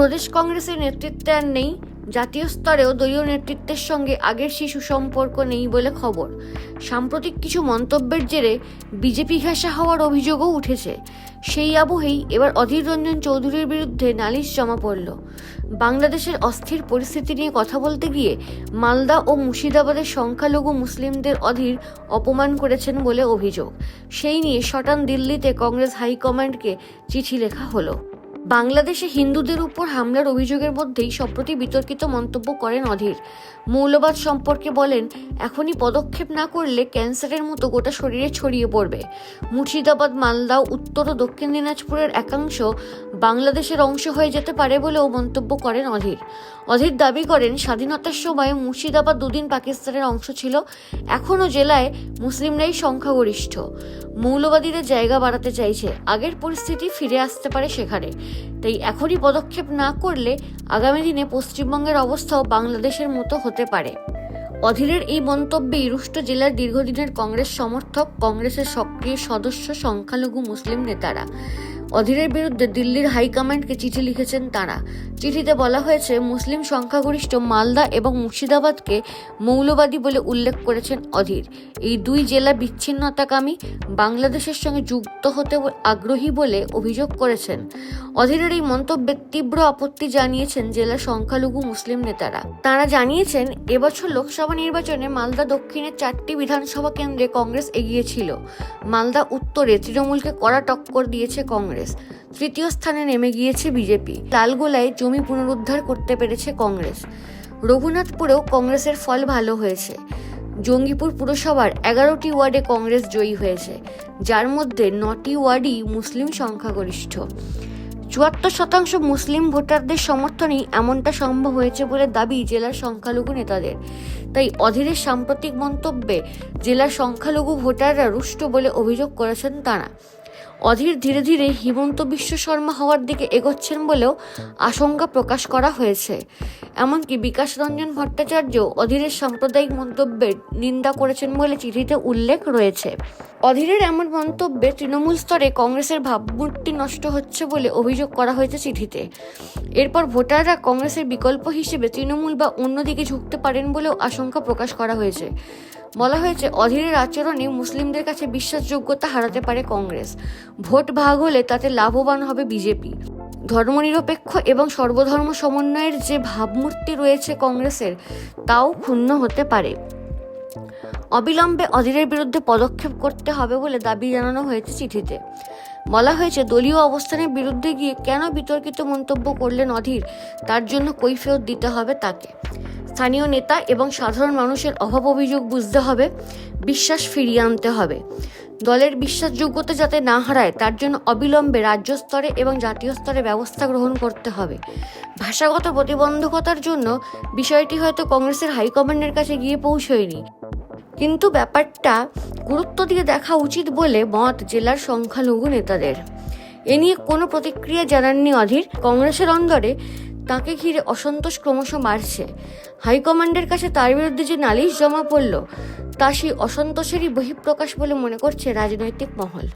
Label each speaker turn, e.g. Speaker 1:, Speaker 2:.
Speaker 1: প্রদেশ কংগ্রেসের নেতৃত্বে আর নেই, জাতীয় স্তরেও দলীয় নেতৃত্বের সঙ্গে আগের সেই সুসম্পর্ক নেই বলে খবর। সাম্প্রতিক কিছু মন্তব্যের জেরে বিজেপি ঘেঁষা হওয়ার অভিযোগও উঠেছে। সেই আবহেই এবার অধীর রঞ্জন চৌধুরীর বিরুদ্ধে নালিশ জমা পড়ল। বাংলাদেশের অস্থির পরিস্থিতি নিয়ে কথা বলতে গিয়ে মালদা ও মুর্শিদাবাদের সংখ্যালঘু মুসলিমদের অধীর অপমান করেছেন বলে অভিযোগ। সেই নিয়ে শটান দিল্লিতে কংগ্রেস হাইকমান্ডকে চিঠি লেখা হলো। বাংলাদেশে হিন্দুদের উপর হামলার অভিযোগের মধ্যেই সম্প্রতি বিতর্কিত মন্তব্য করেন অধীর। মৌলবাদ সম্পর্কে বলেন, এখনই পদক্ষেপ না করলে ক্যান্সারের মতো গোটা শরীরে ছড়িয়ে পড়বে। মুর্শিদাবাদ, মালদা, উত্তর ও দক্ষিণ দিনাজপুরের একাংশ বাংলাদেশের অংশ হয়ে যেতে পারে বলেও মন্তব্য করেন অধীর। অধীর দাবি করেন, স্বাধীনতার সময় মুর্শিদাবাদ দুদিন পাকিস্তানের অংশ ছিল, এখনও জেলায় মুসলিমরাই সংখ্যাগরিষ্ঠ। মৌলবাদীরা জায়গা বাড়াতে চাইছে, আগের পরিস্থিতি ফিরে আসতে পারে সেখানে। তাই এখনই পদক্ষেপ না করলে আগামী দিনে পশ্চিমবঙ্গের অবস্থাও বাংলাদেশের মতো হতে পারে। অধীরের এই মন্তব্যে রুষ্ট জেলার দীর্ঘদিনের কংগ্রেস সমর্থক, কংগ্রেসের সক্রিয় সদস্য সংখ্যালঘু মুসলিম নেতারা। অধীরের বিরুদ্ধে দিল্লির হাইকমান্ডকে চিঠি লিখেছেন তারা। চিঠিতে বলা হয়েছে, মুসলিম সংখ্যাগরিষ্ঠ মালদা এবং মুর্শিদাবাদকে মৌলবাদী বলে উল্লেখ করেছেন অধীর। এই দুই জেলা বিচ্ছিন্নতাকামী বাংলাদেশের সঙ্গে যুক্ত হতে আগ্রহী বলে অভিযোগ করেছেন। অধীরের এই মন্তব্যে তীব্র আপত্তি জানিয়েছেন জেলার সংখ্যালঘু মুসলিম নেতারা। তারা জানিয়েছেন, এবছর লোকসভা নির্বাচনে মালদা দক্ষিণের চারটি বিধানসভা কেন্দ্রে কংগ্রেস এগিয়েছিল মালদা উত্তরে তৃণমূলকে কড়া টক্কর দিয়েছে কংগ্রেস। তৃতীয় স্থানে নেমে গিয়েছে বিজেপি। লালগোলায় জমি পুনরুদ্ধার করতে পেরেছে কংগ্রেস। রঘুনাথপুরেও কংগ্রেসের ফল ভালো হয়েছে। জঙ্গিপুর পুরসভার এগারোটি ওয়ার্ডে কংগ্রেস জয়ী হয়েছে, যার মধ্যে নটি ওয়ার্ডই মুসলিম সংখ্যাগরিষ্ঠ। চুয়াত্তর শতাংশ মুসলিম ভোটারদের সমর্থনেই এমনটা সম্ভব হয়েছে বলে দাবি জেলার সংখ্যালঘু নেতাদের। তাই অধীরের সাম্প্রতিক মন্তব্যে জেলার সংখ্যালঘু ভোটাররা রুষ্ট বলে অভিযোগ করেছেন তারা। অধীর ধীরে ধীরে হিমন্ত বিশ্ব শর্মা হওয়ার দিকে এগোচ্ছেন বলেও আশঙ্কা প্রকাশ করা হয়েছে। এমনকি বিকাশ রঞ্জন ভট্টাচার্য অধীরের সাম্প্রদায়িক মন্তব্যের নিন্দা করেছেন বলে চিঠিতে উল্লেখ রয়েছে। অধীরের এমন মন্তব্যে তৃণমূল স্তরে কংগ্রেসের ভাবমূর্তি নষ্ট হচ্ছে বলে অভিযোগ করা হয়েছে চিঠিতে। এরপর ভোটাররা কংগ্রেসের বিকল্প হিসেবে তৃণমূল বা অন্যদিকে ঝুঁকতে পারেন বলেও আশঙ্কা প্রকাশ করা হয়েছে। বলা হয়েছে, অধীরের আচরণে মুসলিমদের কাছে বিশ্বাসযোগ্যতা হারাতে পারে কংগ্রেস। ভোট ভাগ হলে তাতে লাভবান হবে বিজেপি। ধর্মনিরপেক্ষ এবং সর্বধর্ম সমন্বয়ের যে ভাবমূর্তি রয়েছে কংগ্রেসের, তাও ক্ষুণ্ণ হতে পারে। অবিলম্বে অধীরের বিরুদ্ধে পদক্ষেপ করতে হবে বলে দাবি জানানো হয়েছে চিঠিতে। বলা হয়েছে, দলীয় অবস্থানের বিরুদ্ধে গিয়ে কেন বিতর্কিত মন্তব্য করলেন অধীর? তার জন্য কৈফিয়ত দিতে হবে তাকে। স্থানীয় নেতা এবং সাধারণ মানুষের অভাব অভিযোগ বুঝতে হবে, বিশ্বাস ফিরিয়ে আনতে হবে। দলের বিশ্বাসযোগ্যতা যাতে না হারায়, তার জন্য অবিলম্বে রাজ্য স্তরে এবং জাতীয় স্তরে ব্যবস্থা গ্রহণ করতে হবে। ভাষাগত প্রতিবন্ধকতার জন্য বিষয়টি হয়তো কংগ্রেসের হাইকমান্ডের কাছে গিয়ে পৌঁছয়নি। কিন্তু ব্যাপারটা গুরুত্ব দিয়ে দেখা উচিত বলে মত জেলার সংখ্যালঘু নেতাদের। এ নিয়ে কোনো প্রতিক্রিয়া জানাননি অধীর। কংগ্রেসের অন্দরে তাকে ঘিরে অসন্তোষ ক্রমশ বাড়ছে। হাইকমান্ডের কাছে তার বিরুদ্ধে যে নালিশ জমা পড়ল, তা সেই অসন্তোষেরই বহিঃপ্রকাশ বলে মনে করছে রাজনৈতিক মহল।